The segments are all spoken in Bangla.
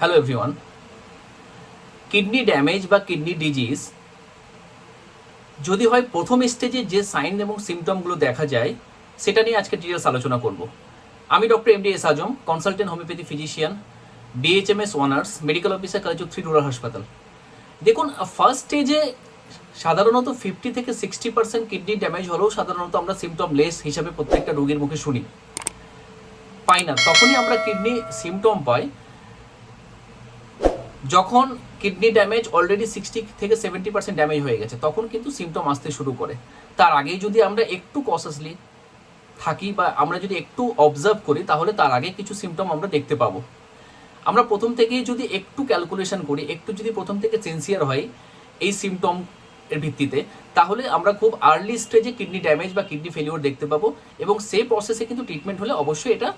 হ্যালো এভরিওয়ান কিডনি ড্যামেজ বা কিডনি ডিজিজ যদি হয় প্রথম স্টেজে যে সাইন এবং সিমটমগুলো দেখা যায়, সেটা নিয়ে আজকে ডিটেলস আলোচনা করব। আমি doctor M D S Azam consultant homeopathy physician BHMS honours medical officer college three rural হাসপাতাল দেখুন ফার্স্ট স্টেজে সাধারণত ফিফটি থেকে সিক্সটি পার্সেন্ট কিডনি ড্যামেজ হলেও সাধারণত আমরা সিমটম লেস হিসাবে প্রত্যেকটা রোগীর মুখে শুনি। পাই না, তখনই আমরা কিডনি সিমটম পাই। যখন কিডনি ড্যামেজ অলরেডি সিক্সটি থেকে সেভেন্টি পার্সেন্ট ড্যামেজ হয়ে গেছে, তখন কিন্তু সিমটম আসতে শুরু করে। তার আগেই যদি আমরা একটু কসাসলি থাকি বা আমরা যদি একটু অবজার্ভ করি, তাহলে তার আগে কিছু সিমটম আমরা দেখতে পাবো। আমরা প্রথম থেকেই যদি একটু ক্যালকুলেশন করি, একটু যদি প্রথম থেকে সেন্সিয়ার হয় এই সিমটম এর ভিত্তিতে, তাহলে আমরা খুব আর্লি স্টেজে কিডনি ড্যামেজ বা কিডনি ফেলিওর দেখতে পাবো এবং সেই প্রসেসে কিন্তু ট্রিটমেন্ট হলে অবশ্যই এটা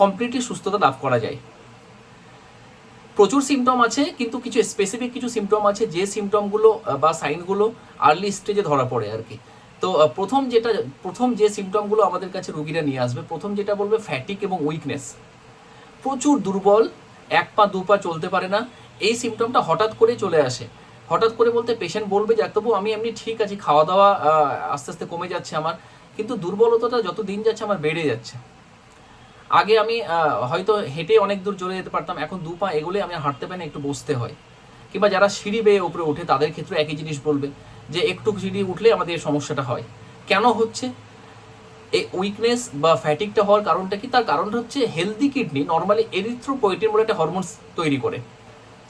কমপ্লিটলি সুস্থতা লাভ করা যায়। প্রচুর সিমটম আছে, কিন্তু কিছু স্পেসিফিক কিছু সিমটম আছে, যে সিমটমগুলো বা সাইনগুলো আর্লি স্টেজে ধরা পড়ে আর কি। তো প্রথম যেটা, প্রথম যে সিমটমগুলো আমাদের কাছে রুগীরা নিয়ে আসবে, প্রথম যেটা বলবে ফ্যাটিক এবং উইকনেস প্রচুর দুর্বল, এক পা, দু পা চলতে পারে না, এই সিমটমটা হঠাৎ করে চলে আসে। হঠাৎ করে বলতে পেশেন্ট বলবে যে তবু আমি এমনি ঠিক আছি, খাওয়া দাওয়া আস্তে আস্তে কমে যাচ্ছে আমার, কিন্তু দুর্বলতাটা যত দিন যাচ্ছে আমার বেড়ে যাচ্ছে। আগে আমি হয়তো হেঁটে অনেক দূর চলে যেতে পারতাম, এখন দু পা এগোলে আমি হাঁটতে পারি না, একটু বসতে হয়। কিংবা যারা সিঁড়ি বেয়ে উপরে ওঠে, তাদের ক্ষেত্রে একই জিনিস বলবে, যে একটু সিঁড়ি উঠলে আমাদের সমস্যাটা হয়। কেন হচ্ছে? এই উইকনেস বা ফ্যাটিকটা হওয়ার কারণটা কি? তার কারণটা হচ্ছে হেলদি কিডনি নর্মালি এরিথ্রোপোয়েটিন বলে একটা হরমোন তৈরি করে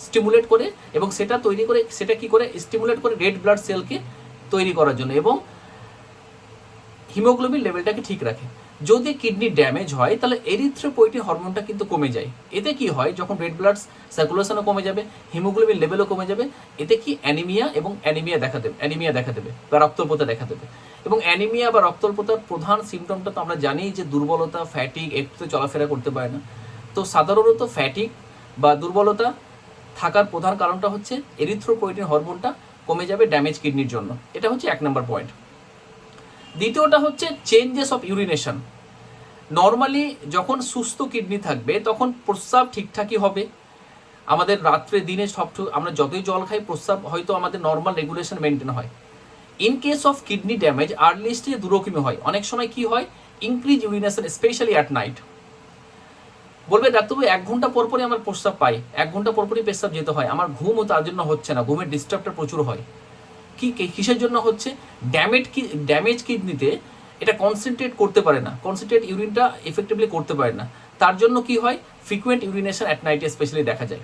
স্টিমুলেট করে এবং সেটা তৈরি করে, সেটা কি করে? স্টিমুলেট করে রেড ব্লাড সেলকে তৈরি করার জন্য এবং হিমোগ্লোবিন লেভেলটাকে ঠিক রাখে। যদি কিডনি ড্যামেজ হয়, তাহলে এরিথ্রোপোয়েটিন হরমোনটা কিন্তু কমে যায়। এতে কি হয়? যখন রেড ব্লাড সার্কুলেশনও কমে যাবে হিমোগ্লোবিন লেভেলও কমে যাবে, এতে কি অ্যানিমিয়া এবং অ্যানিমিয়া দেখা দেবে অ্যানিমিয়া দেখা দেবে বা রক্তল্পতা দেখা দেবে। এবং অ্যানিমিয়া বা রক্তল্পতার প্রধান সিমটমটা তো আমরা জানি যে দুর্বলতা ফ্যাটিক একটু তো চলাফেরা করতে পারে না। তো সাধারণত ফ্যাটিক বা দুর্বলতা থাকার প্রধান কারণটা হচ্ছে এরিথ্রোপোয়েটিন হরমোনটা কমে যাবে ড্যামেজ কিডনির জন্য। এটা হচ্ছে এক নম্বর পয়েন্ট দ্বিতীয়টা হচ্ছে চেঞ্জেস অফ ইউরিনেশন নর্মালি যখন সুস্থ কিডনি থাকবে, তখন প্রস্রাব ঠিকঠাকই হবে। আমাদের রাত্রে দিনে সব আমরা যতই জল খাই, প্রস্রাব হয়তো আমাদের নর্মাল রেগুলেশন মেনটেন হয়। In case of kidney damage early স্টেজে দুরকমই হয়। অনেক সময় কি হয়? Increase urination specially at night বলবে, ডাক্তারবাবু, এক ঘণ্টা পর পরই আমার প্রস্রাব পাই। এক ঘণ্টা পর পরই পেশাব যেতে হয়। আমার ঘুমও তার জন্য হচ্ছে না। ঘুমের ডিস্টার্বটা প্রচুর হয়। কি কিসের জন্য হচ্ছে? ড্যামেজ কি ড্যামেজ কিডনিতে এটা কনসেন্ট্রেট করতে পারে না। কনসেন্ট্রেট ইউরিনটা এফেক্টিভলি করতে পারে না। তার জন্য কি হয়? ফ্রিকুয়েন্ট ইউরিনেশন অ্যাট নাইটে স্পেশালি দেখা যায়।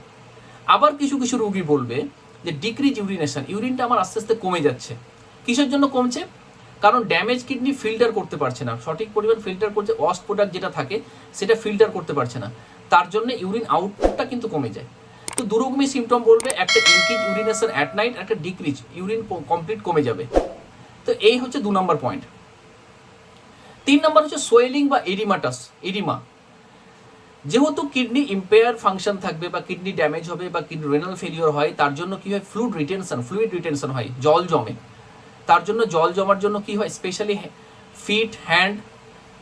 আবার কিছু কিছু রুগী বলবে যে ডিক্রিজ ইউরিনেশন ইউরিনটা আমার আস্তে আস্তে কমে যাচ্ছে। কিসের জন্য কমছে? কারণ ড্যামেজ কিডনি ফিল্টার করতে পারছে না। সঠিক পরিমাণ ফিল্টার করছে ওয়াস্ট প্রোডাক্ট যেটা থাকে, সেটা ফিল্টার করতে পারছে না। তার জন্য ইউরিন আউটপুটটা কিন্তু কমে যায়। তো দুরকমই সিমটম বলবে, একটা ইনক্রিজ ইউরিনেশন অ্যাট নাইট একটা ডিক্রিজ ইউরিন কমপ্লিট কমে যাবে। তো এই হচ্ছে দু নম্বর পয়েন্ট তিন নম্বর হচ্ছে সোয়েলিং বা এরিমাটাস এরিমা যেহেতু কিডনি ইম্পেয়ার ফাংশন থাকবে বা কিডনি ড্যামেজ হবে বা কিডনি রেনাল ফেলিওর হয়, তার জন্য কি হয়? ফ্লুড রিটেনশন ফ্লুইড রিটেনশন হয়, জল জমে। তার জন্য জল জমার জন্য কি হয়? স্পেশালি ফিট হ্যান্ড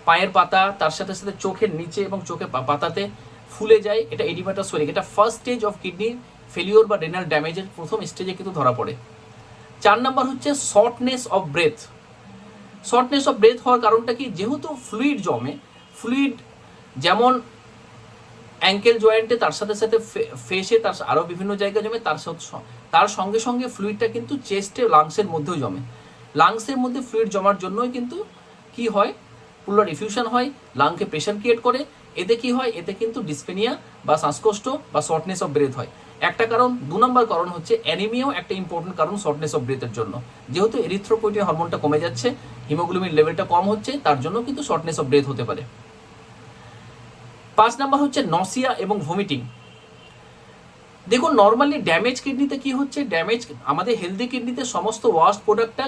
পায়ের পাতা, তার সাথে সাথে চোখের নিচে এবং চোখে পাতাতে ফুলে যায়, এটা এডিমাটা সোয়েলিং এটা first stage of kidney failure বা রেনাল ড্যামেজের প্রথম স্টেজে কিন্তু ধরা পড়ে। চার নাম্বার হচ্ছে shortness of breath shortness of breath হওয়ার কারণটা কি? যেহেতু ফ্লুইড জমে ফ্লুইড যেমন অ্যাঙ্কেল জয়েন্টে তার সাথে সাথে ফেসে তার আরও বিভিন্ন জায়গায় জমে, তার তার সঙ্গে সঙ্গে ফ্লুইডটা কিন্তু চেস্টে লাংসের মধ্যেও জমে। লাংসের মধ্যে ফ্লুইড জমার জন্যই কিন্তু কি হয়? পুলার ইফিউশন হয় লাংকে প্রেশার ক্রিয়েট করে এতে কি হয়? এতে কিন্তু ডিসপেনিয়া বা শ্বাসকষ্ট বা শর্টনেস অফ ব্রেথ হয়। একটা কারণ, দু নম্বর কারণ হচ্ছে অ্যানিমিয়াও একটা ইম্পর্টেন্ট কারণ শর্টনেস অফ ব্রেথের জন্য। যেহেতু এরিথ্রোপোয়েটিন হরমোনটা কমে যাচ্ছে হিমোগ্লোবিন লেভেলটা কম হচ্ছে, তার জন্য কিন্তু শর্টনেস অফ ব্রেথ হতে পারে। পাঁচ নাম্বার হচ্ছে নসিয়া এবং ভমিটিং দেখুন নর্মালি ড্যামেজ কিডনিতে কি হচ্ছে? ড্যামেজ আমাদের হেলদি কিডনিতে সমস্ত ওয়াস্ট প্রোডাক্টটা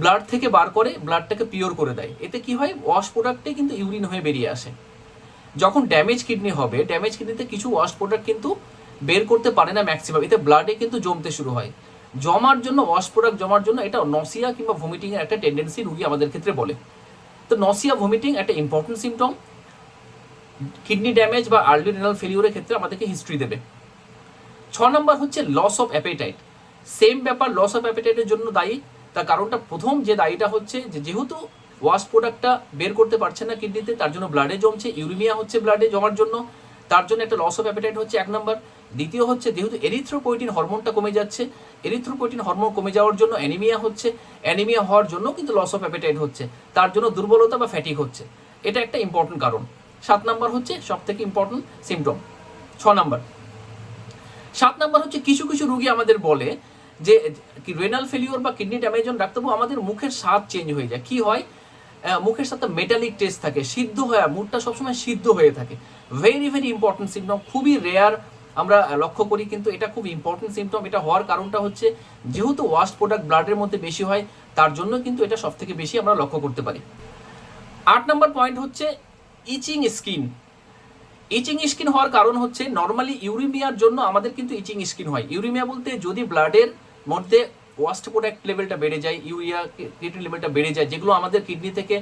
ব্লাড থেকে বার করে ব্লাডটাকে পিওর করে দেয়। এতে কি হয়? ওয়াশ প্রোডাক্টে কিন্তু ইউরিন হয়ে বেরিয়ে আসে। যখন ড্যামেজ কিডনি হবে ড্যামেজ কিডনিতে কিছু ওয়াশ প্রোডাক্ট কিন্তু বের করতে পারে না ম্যাক্সিমাম এতে ব্লাডে কিন্তু জমতে শুরু হয়। জমার জন্য ওয়াশ প্রোডাক্ট জমার জন্য এটা নসিয়া কিংবা ভমিটিং এর একটা টেন্ডেন্সি রুগী আমাদের ক্ষেত্রে বলে। তো নসিয়া ভমিটিং একটা ইম্পর্টেন্ট সিমটম কিডনি ড্যামেজ বা আর্লি রেনাল ফেলিওরের ক্ষেত্রে আমাদেরকে হিস্ট্রি দেবে। ছ নম্বর হচ্ছে লস অফ অ্যাপেটাইট সেম ব্যাপার লস অফ অ্যাপেটাইটের জন্য দায়ী। তার কারণটা প্রথম যে দায়ীটা হচ্ছে যে যেহেতু ওয়াশ প্রোডাক্টটা বের করতে পারছে না কিডনিতে, তার জন্য ব্লাডে জমছে, ইউরিমিয়া হচ্ছে ব্লাডে জমার জন্য, তার জন্য একটা লস অফ অ্যাপেটাইট হচ্ছে এক নম্বর দ্বিতীয় হচ্ছে যেহেতু এরিথ্রোপোয়েটিন হরমোনটা কমে যাচ্ছে এরিথ্রোপোয়েটিন হরমোন কমে যাওয়ার জন্য অ্যানিমিয়া হচ্ছে অ্যানিমিয়া হওয়ার জন্য কিন্তু লস অফ অ্যাপেটাইট হচ্ছে, তার জন্য দুর্বলতা বা ফ্যাটিক হচ্ছে। এটা একটা ইম্পর্টেন্ট কারণ। সাত নম্বর হচ্ছে সব থেকে ইম্পর্টেন্ট সিমটম ছ নম্বর সাত নম্বর হচ্ছে কিছু কিছু রুগী আমাদের বলে যে রেনাল ফেলিওর বা কিডনি ড্যামেজ যখন ডাক্তারবাবু, আমাদের মুখের স্বাদ চেঞ্জ হয়ে যায়। কি হয়? মুখের সাথে মেটালিক টেস্ট থাকে, সিদ্ধ হয়ে মুখটা সবসময় সিদ্ধ হয়ে থাকে। ভেরি ভেরি ইম্পর্টেন্ট সিমটম খুবই রেয়ার আমরা লক্ষ্য করি, কিন্তু এটা খুব ইম্পর্টেন্ট সিমটম এটা হওয়ার কারণটা হচ্ছে, যেহেতু ওয়াস্ট প্রোডাক্ট ব্লাডের মধ্যে বেশি হয়, তার জন্য কিন্তু এটা সব থেকে বেশি আমরা লক্ষ্য করতে পারি। আট নম্বর পয়েন্ট হচ্ছে ইচিং স্কিন ইচিং স্কিন হওয়ার কারণ হচ্ছে নর্মালি ইউরিমিয়ার জন্য আমাদের কিন্তু ইচিং স্কিন হয়। ইউরিমিয়া বলতে যদি ব্লাডের মধ্যে ওয়াস্ট প্রোডাক্ট লেভেলটা বেড়ে যায় ইউরিয়া ক্রিয়েটিন লেভেলটা বেড়ে যায়, যেগুলো আমাদের কিডনি থেকে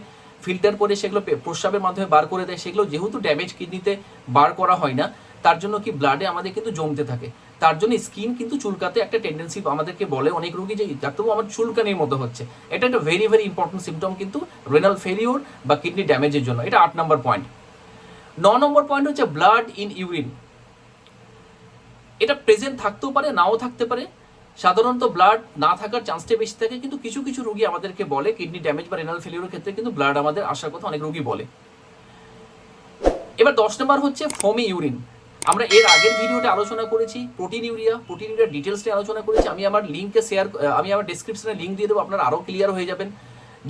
ফিল্টার করে সেগুলো প্রস্রাবের মাধ্যমে বার করে দেয়, সেগুলো যেহেতু ড্যামেজ কিডনিতে বার করা হয় না, তার জন্য কি ব্লাডে আমাদের কিন্তু জমতে থাকে। তার জন্য স্কিন কিন্তু চুলকাতে একটা টেন্ডেন্সি আমাদেরকে বলে অনেক রোগী যে, ডাক্তারবাবু, আমার চুলকানির মতো হচ্ছে। এটা একটা ভেরি ভেরি ইম্পর্টেন্ট সিমটম কিন্তু রেনাল ফেলিওর বা কিডনি ড্যামেজের জন্য। এটা আট নম্বর পয়েন্ট ন নম্বর পয়েন্ট হচ্ছে ব্লাড ইন ইউরিন এটা প্রেজেন্ট থাকতেও পারে, নাও থাকতে পারে সাধারণত ব্লাড না থাকার চান্সটা বেশি থাকে, কিন্তু কিছু কিছু রোগী আমাদেরকে বলে কিডনি ড্যামেজ বা রেনাল ফেলিওরের ক্ষেত্রে কিন্তু ব্লাড আমাদের আসার কথা অনেক রোগী বলে। এবার দশ নম্বর হচ্ছে ফমি ইউরিন আমরা এর আগের ভিডিওতে আলোচনা করেছি proteinuria proteinuria details নিয়ে আলোচনা করেছি। আমি আমার লিঙ্কে শেয়ার আমি আমার ডিসক্রিপশনে লিঙ্ক দিয়ে দেবো, আপনার আরও ক্লিয়ার হয়ে যাবেন।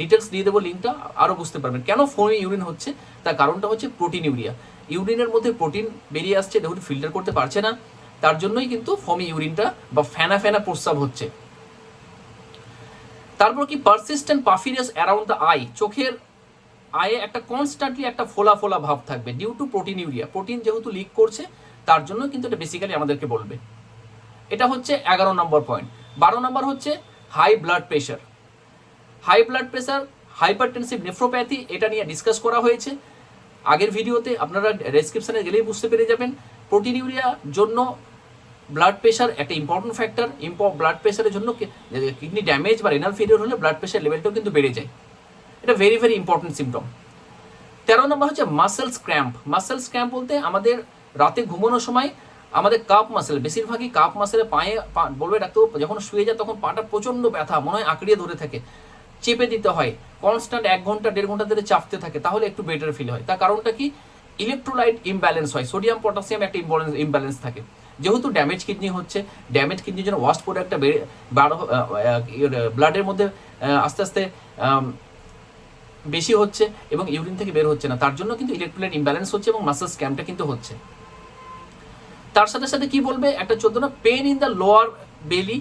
ডিটেলস দিয়ে দেবো লিঙ্কটা আরও বুঝতে পারবেন। কেন ফমি ইউরিন হচ্ছে? তার কারণটা হচ্ছে প্রোটিন ইউরিয়া ইউরিনের মধ্যে প্রোটিন বেরিয়ে আসছে দেখুন ফিল্টার করতে পারছে না। তার জন্যই কিন্তু ফমি ইউরিনটা বা ফেনা ফেনা প্রস্রাব হচ্ছে। তারপর কি persistent puffiness around the eye চোখের আয়ে একটা কনস্ট্যান্টলি একটা ফোলা ফোলা ভাব থাকবে due to proteinuria protein যেহেতু লিক করছে, তার জন্য কিন্তু এটা বেসিক্যালি আমাদেরকে বলবে। এটা হচ্ছে এগারো নম্বর পয়েন্ট বারো নম্বর হচ্ছে high blood pressure high blood pressure hypertensive nephropathy এটা নিয়ে ডিসকাস করা হয়েছে। আগের ভিডিওতে আপনারা ডেসক্রিপশনে গেলেই বুঝতে পেরে যাবেন। প্রোটিন ইউরিয়া জন্য ব্লাড প্রেশার একটা ইম্পর্টেন্ট ফ্যাক্টর ব্লাড প্রেশারের জন্য কিডনি ড্যামেজ বা রেনাল ফেলিওর হলে ব্লাড প্রেশার লেভেলটাও কিন্তু বেড়ে যায়। এটা ভেরি ভেরি ইম্পর্টেন্ট সিমটম তেরো নম্বর হচ্ছে মাসেলস ক্র্যাম্প মাসেলস ক্র্যাম্প বলতে আমাদের রাতে ঘুমানোর সময় আমাদের কাপ মাসেল বেশিরভাগই কাপ মাসেলে পায়ে বলবে ডাক্তার যখন শুয়ে যায় তখন পাটা প্রচণ্ড ব্যথা, মনে হয় আঁকড়িয়ে ধরে থাকে। চেপে দিতে হয়। কনস্ট্যান্ট এক ঘণ্টা, দেড় ঘণ্টা ধরে চাপতে থাকে, তাহলে একটু বেটার ফিল হয়। তার কারণটা কি? ইলেকট্রোলাইট ইমব্যালেন্স হয়। সোডিয়াম পটাশিয়াম একটা ইমব্যালেন্স থাকে। যেহেতু ড্যামেজ কিডনি হচ্ছে ড্যামেজ কিডনির জন্য ওয়াস্ট প্রোডাক্টটা বেড়ে ব্লাডের মধ্যে আস্তে আস্তে বেশি হচ্ছে এবং ইউরিন থেকে বের হচ্ছে না। তার জন্য কিন্তু ইলেকট্রোলাইট ইমব্যালেন্স হচ্ছে এবং মাসেল স্ক্যামটা কিন্তু হচ্ছে। তার সাথে সাথে কি বলবে? একটা চোদ্দ না pain in the lower belly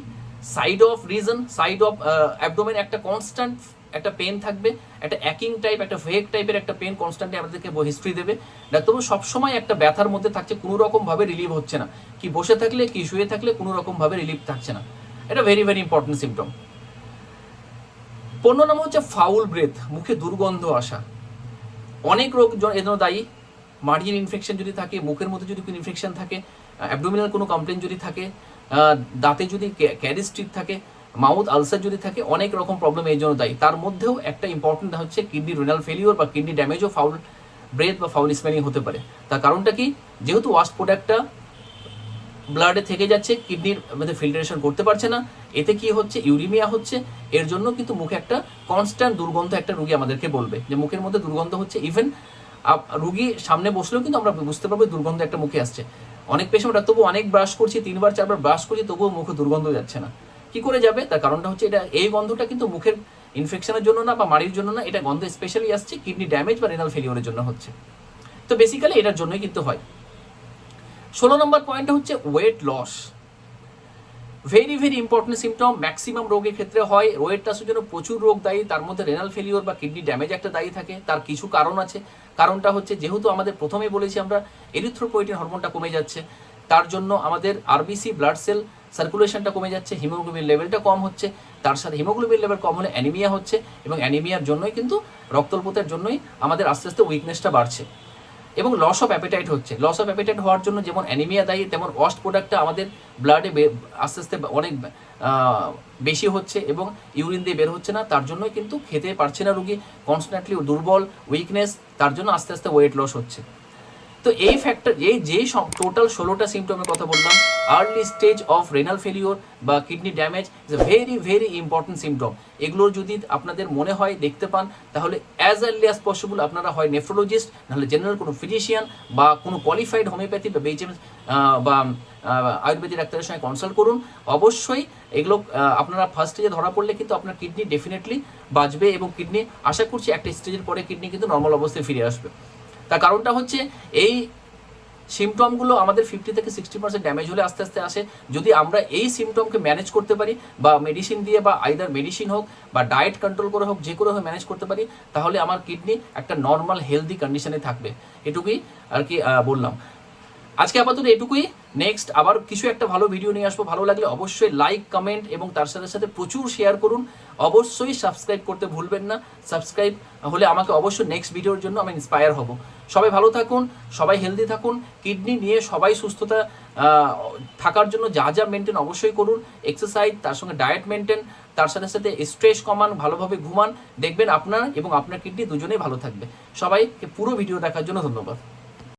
side of region side of abdomen একটা কনস্ট্যান্ট একটা পেন থাকবে, একটা অ্যাকিং টাইপ একটা ভেক টাইপের একটা পেন কনস্ট্যান্টলি আমাদেরকে হিস্ট্রি দেবে। ডাক্তারবাবু, সবসময় একটা ব্যথার মধ্যে থাকছে, কোনো রকম ভাবে রিলিভ হচ্ছে না। কি বসে থাকলে, কি শুয়ে থাকলে, কোনো রকম ভাবে রিলিভ থাকছে না। এটা ভেরি ভেরি ইম্পর্টেন্ট সিমটম পণ্য নম্বর হচ্ছে ফাউল ব্রেথ মুখে দুর্গন্ধ আসা। অনেক রোগ জ- এর জন্য দায়ী। মার্জিন ইনফেকশন যদি থাকে, মুখের মধ্যে যদি কোনো ইনফেকশন থাকে অ্যাবডোমিনাল কোনো কমপ্লেন যদি থাকে দাঁতে যদি ক্যারিস্ট্রিক থাকে মাউথ আলসার যদি থাকে, অনেক রকম প্রবলেম এই জন্য দায়ী। তার মধ্যেও একটা ইম্পর্টেন্ট হচ্ছে কিডনি রেনাল ফেলিওর বা কিডনি ড্যামেজও ফাউল ব্রেথ বা ফাউল স্মেলিং হতে পারে। তার কারণটা কি? যেহেতু ওয়াস্ট প্রোডাক্টটা ব্লাডে থেকে যাচ্ছে, কিডনির মধ্যে ফিল্টারেশন করতে পারছে না, এতে কি হচ্ছে? ইউরিমিয়া হচ্ছে। এর জন্য কিন্তু মুখে একটা কনস্ট্যান্ট দুর্গন্ধ একটা রুগী আমাদেরকে বলবে যে, মুখের মধ্যে দুর্গন্ধ হচ্ছে। ইভেন রুগী সামনে বসলেও কিন্তু আমরা বুঝতে পারব দুর্গন্ধ একটা মুখে আসছে। অনেক পেশেন্ট তবু অনেক ব্রাশ করছি, তিনবার, চারবার ব্রাশ করছি, তবুও মুখে দুর্গন্ধ যাচ্ছে না। কি করে যাবে? তার কারণটা হচ্ছে এটা, এই গন্ধটা কিন্তু মুখের ইনফেকশনের জন্য না বা মাড়ির জন্য না, এটা গন্ধ স্পেশালি আসছে কিডনি ড্যামেজ বা রেনাল ফেলিওরের জন্য হচ্ছে। তো বেসিক্যালি এটার জন্যই কিন্তু হয়। ষোলো নম্বর পয়েন্টটা হচ্ছে weight loss very very important symptom maximum রোগের ক্ষেত্রে হয়। ওয়েট লসের জন্য প্রচুর রোগ দায়ী, তার মধ্যে রেনাল ফেলিওর বা কিডনি ড্যামেজ একটা দায়ী থাকে। তার কিছু কারণ আছে। কারণটা হচ্ছে যেহেতু আমাদের প্রথমেই বলেছি আমরা এরিথ্রোপোয়েটিন হরমোনটা কমে যাচ্ছে, তার জন্য আমাদের আরবিসি ব্লাড সেল সার্কুলেশনটা কমে যাচ্ছে হিমোগ্লোবিন লেভেলটা কম হচ্ছে, তার সাথে হিমোগ্লোবিন লেভেল কম হলে অ্যানিমিয়া হচ্ছে এবং অ্যানিমিয়ার জন্যই কিন্তু রক্তল্পতার জন্যই আমাদের আস্তে আস্তে উইকনেসটা বাড়ছে। এবং লস অফ অ্যাপেটাইট হচ্ছে। লস অফ অ্যাপেটাইট হওয়ার জন্য যেমন অ্যানিমিয়া দায়ী, তেমন ওয়াস্ট প্রোডাক্টটা আমাদের ব্লাডে আস্তে আস্তে অনেক বেশি হচ্ছে এবং ইউরিন দিয়ে বের হচ্ছে না, তার জন্যই কিন্তু খেতে পারছে না রুগী। কনস্ট্যান্টলি দুর্বল উইকনেস তার জন্য আস্তে আস্তে ওয়েট লস হচ্ছে। তো এই ফ্যাক্টর এই যেই টোটাল ষোলোটা সিমটমের কথা বললাম early stage of renal failure বা kidney damage is a very very important symptom এগুলোর যদি আপনাদের মনে হয়, দেখতে পান, তাহলে অ্যাজ আর্লি অ্যাজ পসিবল আপনারা হয় নেফ্রোলজিস্ট নাহলে জেনারেল কোনো ফিজিশিয়ান বা কোনো কোয়ালিফাইড হোমিওপ্যাথি বা বেজেম বা আয়ুর্বেদিক ডাক্তারের সঙ্গে কনসাল্ট করুন। অবশ্যই এগুলো আপনারা ফার্স্ট স্টেজে ধরা পড়লে কিন্তু আপনার কিডনি ডেফিনেটলি বাঁচবে এবং কিডনি আশা করছি একটা স্টেজের পরে কিডনি কিন্তু নর্মাল অবস্থায় ফিরে আসবে। তার কারণটা হচ্ছে, এই সিমটমগুলো আমাদের ফিফটি থেকে সিক্সটি পার্সেন্ট ড্যামেজ হলে আস্তে আস্তে আসে। যদি আমরা এই সিমটমকে ম্যানেজ করতে পারি, বা মেডিসিন দিয়ে, বা আইদার মেডিসিন হোক, বা ডায়েট কন্ট্রোল করে হোক, যে করে হোক ম্যানেজ করতে পারি, তাহলে আমার কিডনি একটা নর্মাল হেলদি কন্ডিশনে থাকবে। এটুকুই আর কি বললাম। আজকে আপাতত এটুকুই। নেক্সট আবার কিছু একটা ভালো ভিডিও নিয়ে আসব। ভালো লাগলে অবশ্যই লাইক কমেন্ট এবং তার সাথে সাথে প্রচুর শেয়ার করুন। অবশ্যই সাবস্ক্রাইব করতে ভুলবেন না। সাবস্ক্রাইব হলে আমাকে অবশ্যই নেক্সট ভিডিওর জন্য আমি ইন্সপায়ার হব। সবাই ভালো থাকুন, সবাই হেলদি থাকুন। কিডনি নিয়ে সবাই সুস্থতা থাকার জন্য যা যা মেনটেন অবশ্যই করুন। এক্সারসাইজ তার সঙ্গে ডায়েট মেনটেন তার সাথে সাথে স্ট্রেস কমান, ভালোভাবে ঘুমান। দেখবেন আপনার এবং আপনার কিডনি দুজনেই ভালো থাকবে। সবাইকে পুরো ভিডিও দেখার জন্য ধন্যবাদ।